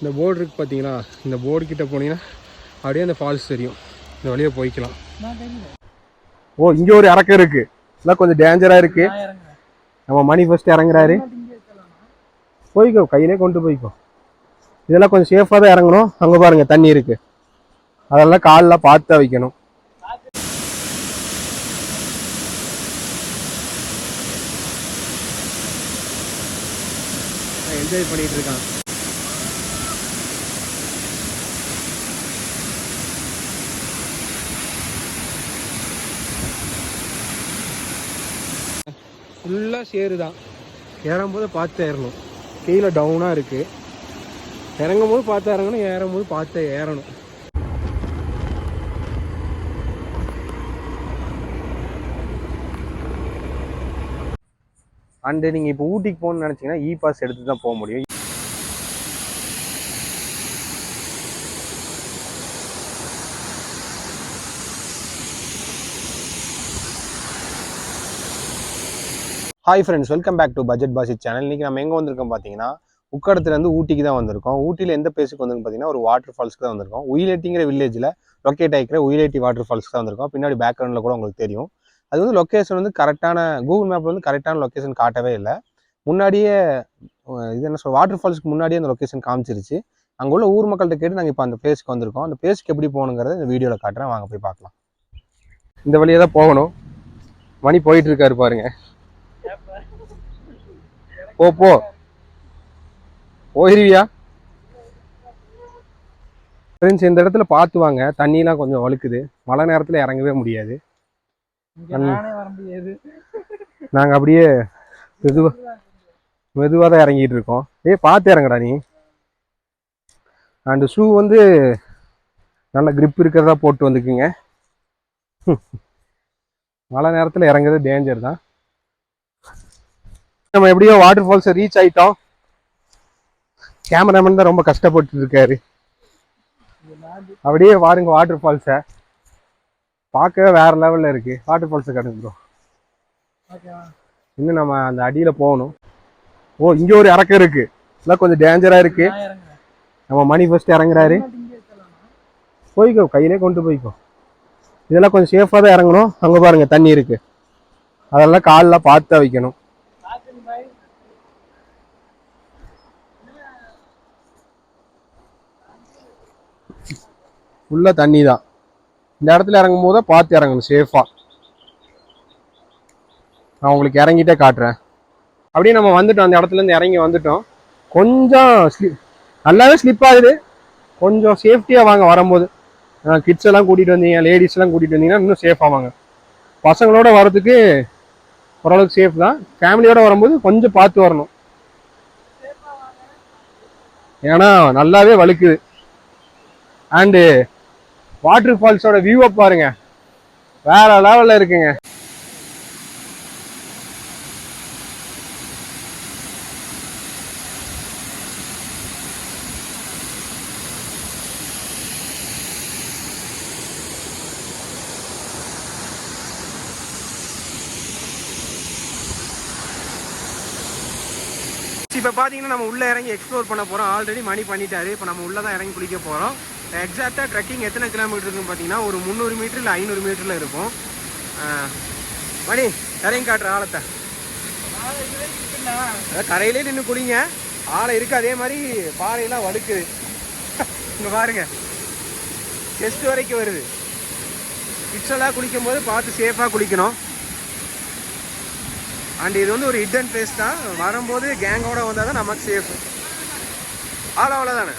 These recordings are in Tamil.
இந்த போர்டு இருக்கு பார்த்தீங்களா இந்த போர்டு கிட்ட போனீங்கன்னா அப்படியே அந்த ஃபால்ஸ் தெரியும். இந்த வழியாக போய்க்கலாம். ஓ இங்கே ஒரு இறக்கம் இருக்கு. இதெல்லாம் கொஞ்சம் டேஞ்சராக இருக்கு. நம்ம மணி ஃபர்ஸ்ட் இறங்குறாரு. போய்க்கோ கையிலே கொண்டு போய்க்கோ. இதெல்லாம் கொஞ்சம் சேஃபாக தான் இறங்கணும். அங்கே பாருங்க தண்ணி இருக்கு. அதெல்லாம் காலில் பார்த்து தான் வைக்கணும் என்ஜாய் பண்ணிட்டு இருக்கான். ஃபுல்லாக சேரு தான். ஏறும்போது பார்த்து ஏறணும். கீழே டவுனாக இருக்குது இறங்கும் போது பார்த்து இறங்கணும் ஏறும் போது பார்த்து ஏறணும். அண்டு நீங்கள் இப்போ ஊட்டிக்கு போகணும்னு நினச்சிங்கன்னா இ பாஸ் எடுத்து தான் போக முடியும். Hi friends welcome back to budget பாசி சேனல் இன்றைக்கி நம்ம எங்கே வந்திருக்கோம் பார்த்தீங்கன்னா உக்கடத்துலேருந்து ஊட்டிக்கு தான் வந்திருக்கோம். ஊட்டியில் எந்த பிளேஸுக்கு வந்திருக்கும் பார்த்தீங்கன்னா ஒரு வாட்டர் ஃபால்ஸ்க்கு தான் வந்திருக்கோம். உயிலேட்டிங்கிற வில்லேஜில் லொக்கேட் ஆகிக்கிற உயிலேட்டி வாட்டர் ஃபால்ஸ்க்கு தான் வந்திருக்கோம். பின்னாடி பேக்ரவுண்டில் கூட உங்களுக்கு தெரியும். அது வந்து லொக்கேஷன் வந்து கரெக்டான கூகுள் மேப்பில் வந்து கரெக்டான லொக்கேஷன் காட்டவே இல்லை. முன்னாடியே இது என்ன சொல் வாட்டர் ஃபால்ஸ்க்கு முன்னாடியே அந்த லொக்கேஷன் காமிச்சிருச்சு. அங்கே உள்ள ஊர் மக்கள்கிட்ட கேட்டு நாங்கள் இப்போ அந்த பிளேஸ்க்கு வந்திருக்கோம். அந்த பிளேஸ்க்கு எப்படி போகணுங்கிறத இந்த வீடியோவில் காட்டுறேன். வாங்க போய் பார்க்கலாம். இந்த வழியாக தான் போகணும். மணி போயிட்டு இருக்காரு பாருங்க. போ போ. போயிருவியா? ஃப்ரெண்ட்ஸ் இந்த இடத்துல பார்த்து வாங்க. தண்ணிலாம் கொஞ்சம் வழுக்குது. மழை நேரத்தில் இறங்கவே முடியாது. நாங்கள் அப்படியே மெதுவாக மெதுவாக தான் இறங்கிட்டு இருக்கோம். ஏய் பார்த்து இறங்குடா நீ. அண்டு ஷூ வந்து நல்ல grip இருக்கிறதா போட்டு வந்துக்குங்க. மழை நேரத்தில் இறங்குறது டேஞ்சர் தான். நம்ம எப்படியோ வாட்டர் ஃபால்ஸை ரீச் ஆயிட்டோம். கேமராமேன் தான் ரொம்ப கஷ்டப்பட்டு இருக்காரு அப்படியே பாருங்க வாட்டர் ஃபால்ஸை பார்க்கவே வேற லெவலில் இருக்கு. வாட்டர் ஃபால்ஸை கிடந்துடும் இன்னும் நம்ம அந்த அடியில் போகணும். ஓ இங்கே ஒரு இறக்கம் இருக்கு. இதெல்லாம் கொஞ்சம் டேஞ்சராக இருக்கு. நம்ம மணி ஃபர்ஸ்ட் இறங்குறாரு. போய்க்கோ கையிலே கொண்டு போய்க்கோ. இதெல்லாம் கொஞ்சம் சேஃபாக தான் இறங்கணும். அங்கே பாருங்க தண்ணி இருக்கு. அதெல்லாம் காலில் பார்த்து தான் வைக்கணும். ஃபுல்லாக தண்ணி தான் இந்த இடத்துல இறங்கும் போது பார்த்து இறங்கணும் சேஃபாக நான் உங்களுக்கு இறங்கிட்டே காட்டுறேன். அப்படியே நம்ம வந்துட்டோம் அந்த இடத்துல இருந்து இறங்கி வந்துட்டோம். கொஞ்சம் ஸ்லிப் நல்லாவே ஸ்லிப் ஆகுது. கொஞ்சம் சேஃப்டியாக வாங்க வரும்போது. கிட்ஸ் எல்லாம் கூட்டிகிட்டு வந்தீங்க லேடிஸ் எல்லாம் கூட்டிகிட்டு வந்தீங்கன்னா இன்னும் சேஃபாக வாங்க. பசங்களோட வரதுக்கு ஓரளவுக்கு சேஃப் தான். ஃபேமிலியோட வரும்போது கொஞ்சம் பார்த்து வரணும். ஏன்னா நல்லாவே வலுக்குது. அண்டு வாட்டர் ஃபால்ஸோட வியூவை பாருங்க. வேற லெவல்ல இருக்குங்க. இப்போ பார்த்தீங்கன்னா நம்ம உள்ளே இறங்கி எக்ஸ்ப்ளோர் பண்ண போகிறோம் ஆல்ரெடி மணி பண்ணிட்டாரு. இப்போ நம்ம உள்ளே தான் இறங்கி குளிக்க போகிறோம் எக்ஸாக்டாக ட்ரெக்கிங் எத்தனை கிலோமீட்டர் இருக்குன்னு பார்த்தீங்கன்னா ஒரு முந்நூறு மீட்டர் இல்லை ஐநூறு மீட்டரில் இருக்கும். மணி தரையும் காட்டுற ஆழத்தை. அதாவது கரையிலே நின்று குடிங்க ஆழம் இருக்குது அதே மாதிரி பாறையெல்லாம் வழுக்குது இங்கே பாருங்க. செஸ்ட் வரைக்கும் வருது. கிட்ஸெல்லாம் குளிக்கும் போது பார்த்து சேஃபாக குளிக்கணும். அண்ட் இது வந்து ஒரு ஹிடன் பிளேஸ் தான். வரும்போது கேங்கோட வந்தால் தான் நமக்கு சேஃப் ஆழம் அவ்வளோதானே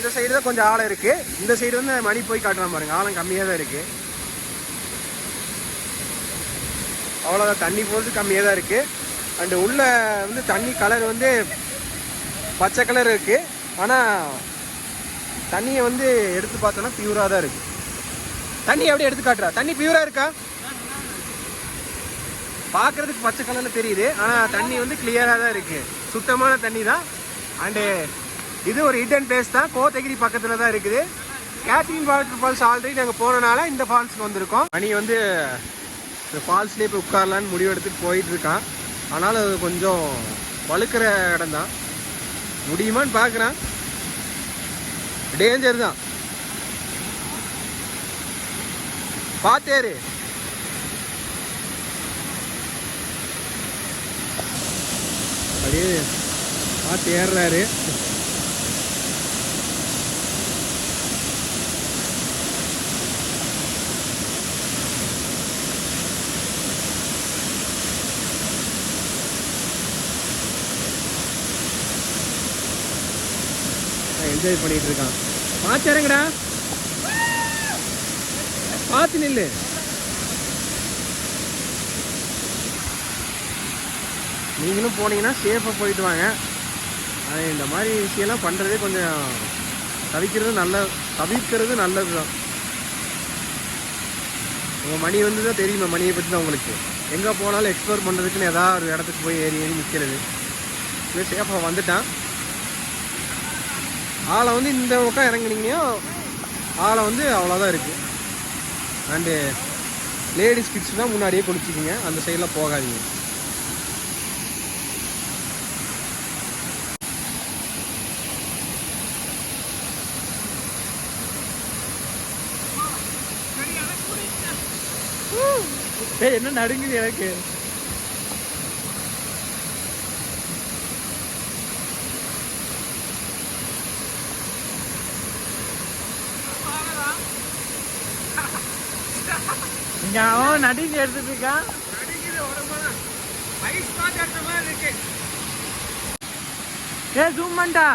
இந்த சைடு தான் கொஞ்சம் ஆழம் இருக்குது இந்த சைடு வந்து மணி போய் காட்டுறா பாருங்க. ஆழம் கம்மியாக தான் இருக்குது அவ்வளோதான் தண்ணி போகிறது கம்மியாக தான் இருக்குது அண்டு உள்ள வந்து தண்ணி கலர் வந்து பச்சை கலர் இருக்குது ஆனால் தண்ணியை வந்து எடுத்து பார்த்தோன்னா பியூராக தான் இருக்குது தண்ணி எப்படி எடுத்து காட்டுறா? தண்ணி பியூராக இருக்கா? பார்க்கறதுக்கு பச்சை கலரில் தெரியுது. ஆனால் தண்ணி வந்து கிளியராக தான் இருக்குது சுத்தமான தண்ணி தான் அண்டு இது ஒரு ஹிடன் பிளேஸ் தான். கோத்தகிரி பக்கத்தில் தான் இருக்குது. கேத்ரின் வாட்டர் ஃபால்ஸ் ஆல்ரெடி நாங்கள் போனனால இந்த ஃபால்ஸ்க்கு வந்திருக்கோம். மணி வந்து இந்த ஃபால்ஸ்லேயே போய் உட்காரலான்னு முடிவெடுத்துட்டு போயிட்டு இருக்கான். ஆனாலும் அது கொஞ்சம் வழுக்கிற இடம் தான். முடியுமான்னு பார்க்குறான். டேஞ்சர் தான். பார்த்தேரு அப்படியே பார்த்து ஏறுறாரு. என்ஜாய் பண்ணிட்டு இருக்கான் பார்த்துறங்கடா பார்த்து நில்லு. நீங்களும் போனீங்கன்னா சேஃபாக போயிட்டு வாங்க. இந்த மாதிரி விஷயம்லாம் பண்ணுறதே கொஞ்சம் தவிக்கிறது நல்ல தவிர்க்கிறது நல்லது தான். உங்கள் மணி வந்து தான் தெரியுமா மணியை பற்றி தான் உங்களுக்கு. எங்கே போனாலும் எக்ஸ்ப்ளோர் பண்ணுறதுக்குன்னு ஏதாவது ஒரு இடத்துக்கு போய் ஏறி ஏறி நிற்கிறது இது சேஃபாக வந்துட்டான். ஆளை வந்து இந்த பக்கம் இறங்குனீங்கன்னா ஆளை வந்து அவ்வளோதான் இருக்குது அண்டு லேடிஸ் கிட்ஸ் தான் முன்னாடியே குளிச்சிக்கிங்க. அந்த சைடில் போகாதீங்க. ஏய் என்ன நடுங்குது எனக்கு? இங்க அவன் நடிங்க எடுத்துட்டு இருக்கான் ஏ ஜூம் பண்ணிட்டா?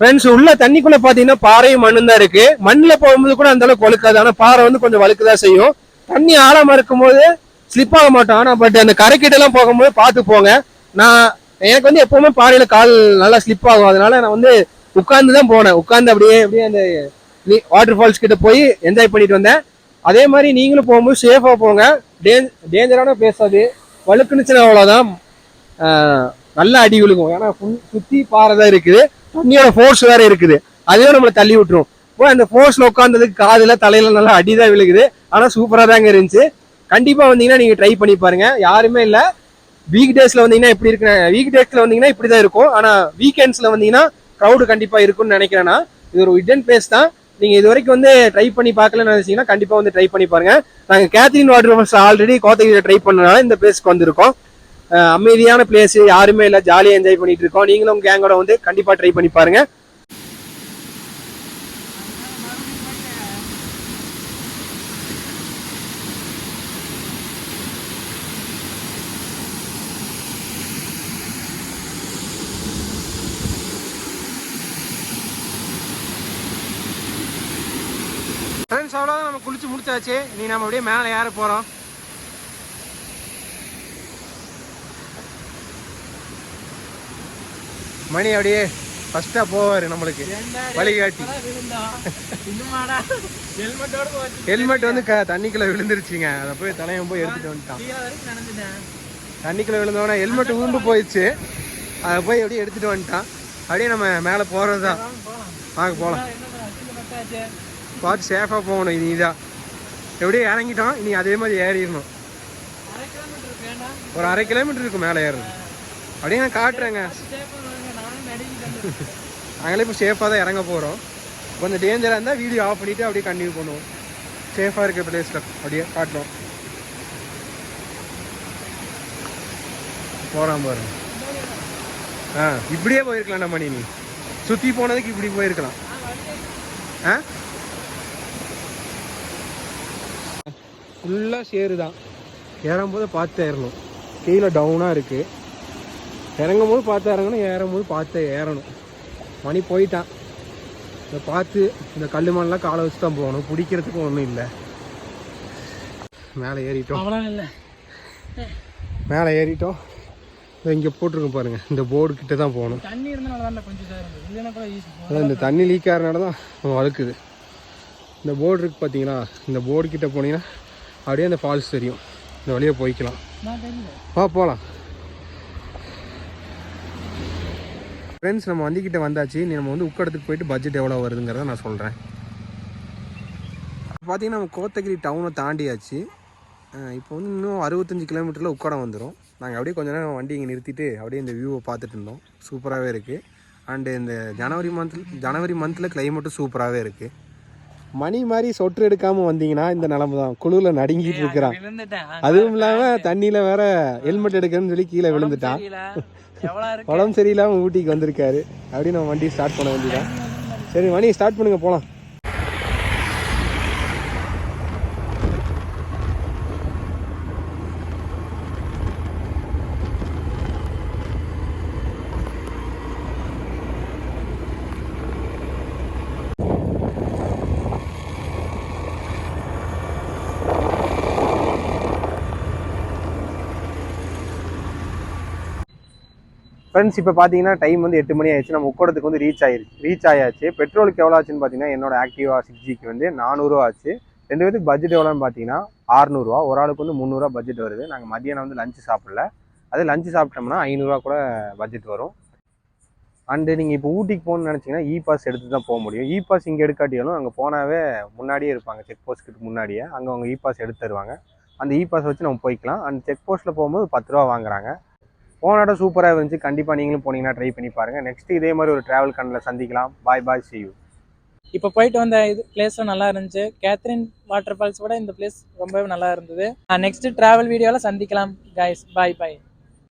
ஃப்ரெண்ட்ஸ் உள்ள தண்ணிக்குள்ள பாத்தீங்கன்னா பாறையும் மண்ணும் தான் இருக்கு. மண்ணில் போகும்போது கூட அந்த அளவுக்கு வழுக்காது. ஆனா பாறை வந்து கொஞ்சம் வழுக்குதான் செய்யும். தண்ணி ஆழமா இருக்கும்போது ஸ்லிப் ஆக மாட்டோம். ஆனா பட் அந்த கரைக்கிட்ட எல்லாம் போகும்போது பார்த்து போங்க. நான் எனக்கு வந்து எப்பவுமே பாறையில கால் நல்லா ஸ்லிப் ஆகும். அதனால நான் வந்து உட்கார்ந்து தான் போனேன். உட்கார்ந்து அப்படியே அப்படியே அந்த வாட்டர் ஃபால்ஸ் கிட்ட போய் என்ஜாய் பண்ணிட்டு வந்தேன். அதே மாதிரி நீங்களும் போகும்போது சேஃபா போங்க. டேஞ்சரான பிளேஸ் அது வழுக்குனுச்சுன்னா அவ்வளவுதான். நல்லா அடி விழுகும். ஏன்னா ஃபுல் சுத்தி பாறை தான் இருக்குது. தண்ணியோட ஃபோர்ஸ் வேற இருக்குது. அதுவே நம்மளை தள்ளி விட்டுரும். இப்போ அந்த ஃபோர்ஸில் உட்காந்ததுக்கு காதில் தலையில நல்லா அடி தான் விழுகுது ஆனால் சூப்பராக தாங்க இருந்துச்சு. கண்டிப்பாக வந்தீங்கன்னா நீங்கள் ட்ரை பண்ணி பாருங்க. யாருமே இல்லை. வீக் டேஸ்ல வந்தீங்கன்னா எப்படி இருக்கு? வீக் டேஸில் வந்தீங்கன்னா இப்படி தான் இருக்கும் ஆனால் வீக்கெண்ட்ஸில் வந்தீங்கன்னா க்ரௌடு கண்டிப்பாக இருக்கும்னு நினைக்கிறேன்னா இது ஒரு ஹிடன் பிளேஸ் தான். நீங்கள் இது வரைக்கும் வந்து ட்ரை பண்ணி பார்க்கலன்னு நினைச்சீங்கன்னா கண்டிப்பாக வந்து ட்ரை பண்ணி பாருங்க. நாங்கள் கேத்ரின் வாட்டர் ஃபால்ஸ் ஆல்ரெடி கோத்தகிரியில் ட்ரை பண்ணனால இந்த பிளேஸ்க்கு வந்திருக்கோம். அமைதியான பிளேஸ் யாருமே இல்ல ஜாலியா என்ஜாய் பண்ணிட்டு இருக்கோம். நீங்களும் உங்க கேங்கோட வந்து கண்டிப்பா ட்ரை பண்ணி பாருங்க. ஃப்ரெண்ட்ஸ் அவ்வளோதான் நம்ம குளிச்சு முடிச்சாச்சு. நீ நம்ம அப்படியே மேலே ஏற போறோம். மணி அப்படியே ஃபர்ஸ்டா போவாரு நம்மளுக்கு. வழிகாட்டி ஹெல்மெட் வந்து க தண்ணிக்குள்ள விழுந்துருச்சுங்க. அதை போய் தலையன் போய் எடுத்துட்டு வந்துட்டான். தண்ணிக்குள்ள விழுந்தோடனே ஹெல்மெட் ஊண்டு போயிடுச்சு. அதை போய் அப்படியே எடுத்துட்டு வந்துட்டான். அப்படியே நம்ம மேலே போறது தான். வாங்க போகலாம் பார்த்து சேஃபாக போகணும் இனி தான் எப்படியே இறங்கிட்டோம். இனி அதே மாதிரி ஏறிடணும். ஒரு அரை கிலோமீட்டர் இருக்கும் மேலே ஏறணும் அப்படியே நான் காட்டுறேங்க சேஃபாக வாங்க நானும் நடிக்கிட்டு நாங்களே இப்போ சேஃபாக தான் இறங்க போகிறோம் கொஞ்சம் டேஞ்சராக இருந்தால் வீடியோ ஆஃப் பண்ணிவிட்டு அப்படியே கண்டினியூ பண்ணுவோம். சேஃபாக இருக்க பிளேஸில் அப்படியே காட்டுறோம். போகிறான் போகிறேன் ஆ இப்படியே போயிருக்கலாம் நம்ம நீ சுற்றி போனதுக்கு இப்படி போயிருக்கலாம். ஆ? ஃபுல்லாக சேரு தான் ஏறும்போது பார்த்து ஏறணும். கீழே டவுனாக இருக்குது இறங்கும் போது பார்த்து இறங்கணும் ஏறும் போது பார்த்து ஏறணும். மணி போயிட்டான். இதை பார்த்து இந்த கல் மண்ணெலாம் காலை வச்சு தான் போகணும். பிடிக்கிறதுக்கும் ஒன்றும் இல்லை. மேலே ஏறிட்டோம். இல்லை. மேலே ஏறிட்டோம். இங்கே போட்டிருக்கோம் பாருங்கள் இந்த போர்டு கிட்ட தான் போகணும். அதான் இந்த தண்ணி லீக் ஆகிறனால தான் வழுக்குது. இந்த போர்டு இருக்குது பார்த்தீங்களா? இந்த போர்டு கிட்ட போனீங்கன்னா அப்படியே அந்த ஃபால்ஸ் தெரியும். இந்த வழியாக போய்க்கலாம். வா போகலாம். ஃப்ரெண்ட்ஸ் நம்ம வண்டிக்கிட்ட வந்தாச்சு. நீ நம்ம வந்து உக்கடத்துக்கு போயிட்டு பட்ஜெட் எவ்வளோ வருதுங்கிறத நான் சொல்கிறேன் பார்த்தீங்கன்னா நம்ம கோத்தகிரி டவுனை தாண்டியாச்சு. இப்போ வந்து இன்னும் அறுபத்தஞ்சு கிலோமீட்டரில் உக்கடம் வந்துடும் நாங்கள் அப்படியே கொஞ்ச நேரம் வண்டி இங்கே நிறுத்திட்டு அப்படியே இந்த வியூவை பார்த்துட்டு இருந்தோம். சூப்பராகவே இருக்குது அண்டு இந்த ஜனவரி மந்த் ஜனவரி மந்தில் கிளைமேட்டும் சூப்பராகவே இருக்குது மணி மாதிரி சொட்டு எடுக்காமல் வந்தீங்கன்னா இந்த நிலமை தான். குழுவில் நடுங்கிட்டு இருக்கிறான். அதுவும் இல்லாமல் தண்ணியில் வேற ஹெல்மெட் எடுக்கணும்னு சொல்லி கீழே விழுந்துட்டான். உடம்பு சரியில்லாமல் ஊட்டிக்கு வந்திருக்காரு. அப்படியே நம்ம வண்டி ஸ்டார்ட் பண்ண வேண்டியதான் சரி மணி ஸ்டார்ட் பண்ணுங்க போகலாம் ஃப்ரெண்ட்ஸ் இப்போ பார்த்தீங்கன்னா டைம் வந்து எட்டு மணி ஆயிடுச்சு. நம்ம உக்கடத்துக்கு வந்து ரீச் ஆயிருக்கு ரீச் ஆயாச்சு. பெட்ரோலுக்கு எவ்வளோ ஆச்சுன்னு பார்த்தீங்கன்னா என்னோட ஆக்டிவா சிக்ஸ் ஜிக்கு வந்து நானூறுரூவா ஆச்சு. ரெண்டு பேருக்கு பட்ஜெட் எவ்வளோன்னு பார்த்தீங்கன்னா ஆறுநூறுவா ஒரு ஆளுக்கு வந்து முந்நூறுரூவா பட்ஜெட் வருது. நாங்கள் மதியானம் வந்து லஞ்சு சாப்பிடல. அது லஞ்சு சாப்பிட்டோம்னா ஐநூறுரூவா கூட பட்ஜெட் வரும். அண்டு நீங்கள் இப்போ ஊட்டிக்கு போகணும்னு நினச்சிங்கன்னா இ பாஸ் எடுத்து தான் போக முடியும். இ பாஸ் இங்கே எடுக்காட்டியாலும் அங்கே போனாவே முன்னாடியே இருப்பாங்க. செக் போஸ்ட்டுக்கு முன்னாடியே. அங்கே அவங்க இ பாஸ் எடுத்து தருவாங்க. அந்த இ பாஸ் வச்சு நம்ம போய்க்கலாம். அந்த செக் போஸ்ட்டில் போகும்போது பத்து ரூபா வாங்குறாங்க. போன இடம் சூப்பராக இருந்துச்சு. கண்டிப்பாக நீங்களும் போனீங்கன்னா ட்ரை பண்ணி பாருங்கள் நெக்ஸ்ட் இதே மாதிரி ஒரு ட்ராவல் கண்ணில் சந்திக்கலாம். பாய் பாய் சி யூ இப்போ போயிட்டு வந்த இது பிளேஸும் நல்லா இருந்துச்சு. கேத்ரின் வாட்டர் ஃபால்ஸ் விட இந்த பிளேஸ் ரொம்பவே நல்லா இருந்தது. நெக்ஸ்ட் டிராவல் வீடியோவில் சந்திக்கலாம் கைஸ் பாய் பாய்